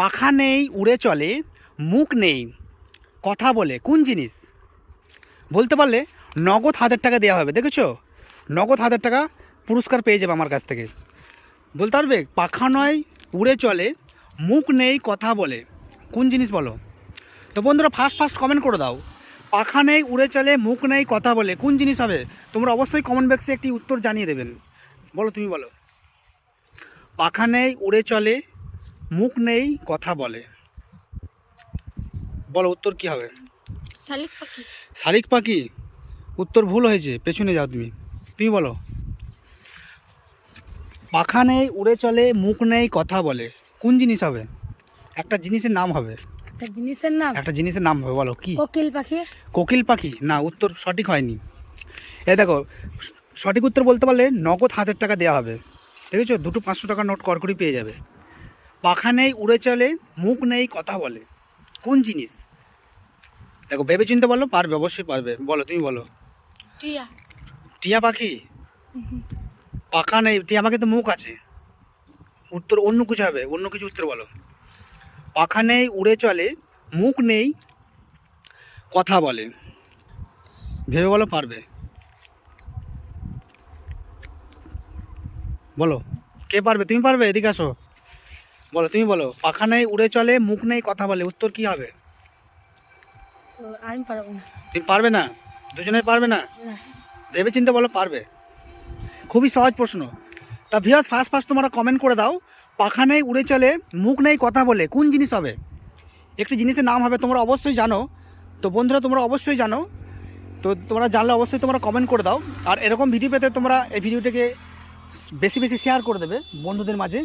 পাখা নেই, উড়ে চলে, মুখ নেই, কথা বলে, কোন জিনিস? বলতে পারলে নগদ হাজার টাকা দেওয়া হবে, দেখেছ? নগদ হাজার টাকা পুরস্কার পেয়ে যাবে আমার কাছ থেকে। বলতে পারবে, পাখা নয়, উড়ে চলে, মুখ নেই, কথা বলে। কোন জিনিস বলো? তো বন্ধুরা ফার্স্ট ফার্স্ট কমেন্ট করে দাও। পাখা নেই, উড়ে চলে, মুখ নেই, কথা বলে, কোন জিনিস হবে? তোমরা অবশ্যই কমেন্ট বক্সে একটি উত্তর জানিয়ে দেবেন। বলো, তুমি বলো। পাখা নেই, উড়ে চলে মুখ নেই কথা বলে। বলো উত্তর কি হবে? শালিক পাখি। শালিক পাখি? উত্তর ভুল হয়েছে পেছনে যাও তুমি। তুমি বলো। পাখা নেই উড়ে চলে মুখ নেই কথা বলে। কোন জিনিস হবে? একটা জিনিসের নাম হবে। একটা জিনিসের নাম? একটা জিনিসের নাম হবে বলো কি? কোকিল পাখি। কোকিল পাখি? না উত্তর সঠিক হয়নি। এ দেখো সঠিক উত্তর বলতে পারলে নগদ হাজার টাকা দেওয়া হবে। দেখেছ? দুটো পাঁচশো টাকা নোট করকরি পেয়ে যাবে। পাখা নেই উড়ে চলে মুখ নেই কথা বলে। কোন জিনিস? দেখো ভেবে চিন্তে বলো পারবে অবশ্যই পারবে। বলো তুমি বলো। টিয়া। টিয়া পাখি? পাখা নেই টিয়া পাখি তো মুখ আছে। উত্তর অন্য কিছু হবে অন্য কিছু উত্তর বলো। পাখা নেই উড়ে চলে মুখ নেই কথা বলে। ভেবে বলো পারবে। বলো। কে পারবে? তুমি পারবে? এদিকে আসো। বলো তুমি বলো পাখা নেই উড়ে চলে মুখ নেই কথা বলে উত্তর কি হবে? আমি পারব না। তুমি পারবে না? দুজনে পারবে না? না। ভেবে চিন্তে বলো পারবে? খুবই সহজ প্রশ্ন। তা ভিয়াস ফার্স্ট ফার্স্ট তোমরা কমেন্ট করে দাও পাখা নেই উড়ে চলে মুখ নেই কথা বলে কোন জিনিস হবে? একটি জিনিসের নাম হবে তোমরা অবশ্যই জানো। তো বন্ধুরা তোমরা অবশ্যই জানো। তো তোমরা জানলে অবশ্যই তোমরা কমেন্ট করে দাও। আর এরকম ভিডিও পেতে তোমরা এই ভিডিওটাকে বেশি বেশি শেয়ার করে দেবে বন্ধুদের মাঝে।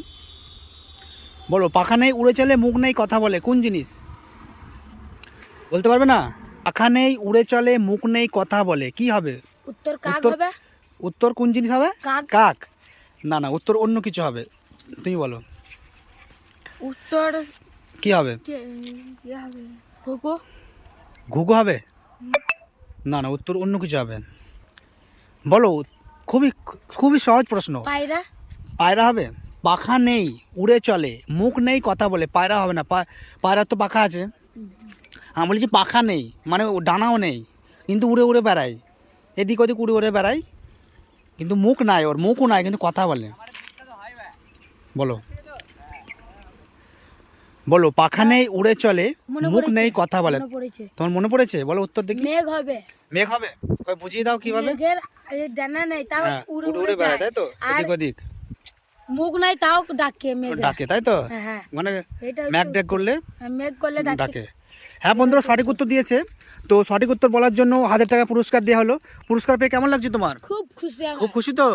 বলো পাখা নেই উড়ে চলে মুখ নেই কথা বলে কোন জিনিস? বলতে পারবে না? পাখা নেই উড়ে চলে মুখ নেই কথা বলে কি হবে? উত্তর কাক হবে? উত্তর কোন জিনিস হবে? কাক। না না উত্তর অন্য কিছু হবে। তুমি বলো। উত্তর কি হবে? হবে? ঘুঘু হবে? না না উত্তর অন্য কিছু হবে। বলো খুবই খুবই সহজ প্রশ্ন। পায়রা? পায়রা হবে? পাখা নেই উড়ে চলে। মুখ নেই কথা বলে। পায়রা হবে না। পায়রার তো পাখা আছে। আমি বলছি পাখা নেই মানে ও ডানাও নেই কিন্তু উড়ে উড়ে বেড়ায়। এদিক ওদিক উড়ে উড়ে বেড়ায় কিন্তু মুখ নাই ওর মুখও নাই কিন্তু কথা বলে। বলো। বলো পাখা নেই উড়ে চলে মুখ নেই কথা বলে। তোমার মনে পড়েছে? বলো উত্তর দেখি। মেঘ হবে। মেঘ হবে? বুঝিয়ে দাও কীভাবে? ডানা নেই তাও হ্যাঁ। উড়ে উড়ে বেড়ায় তাই তো? এদিক ওদিক। মুখ নাই তাও ডাকে মেঘ ডাকে তাই তো? হ্যাঁ হ্যাঁ। মানে ম্যাক ডেক করলে? মেঘ করলে ডাকে। হ্যাঁ বন্ধুরা সঠিক উত্তর দিয়েছে। তো সঠিক উত্তর বলার জন্য হাজার টাকা পুরস্কার দেওয়া হলো। পুরস্কার পেয়ে কেমন লাগছে তোমার? খুব খুশি খুব খুশি তো?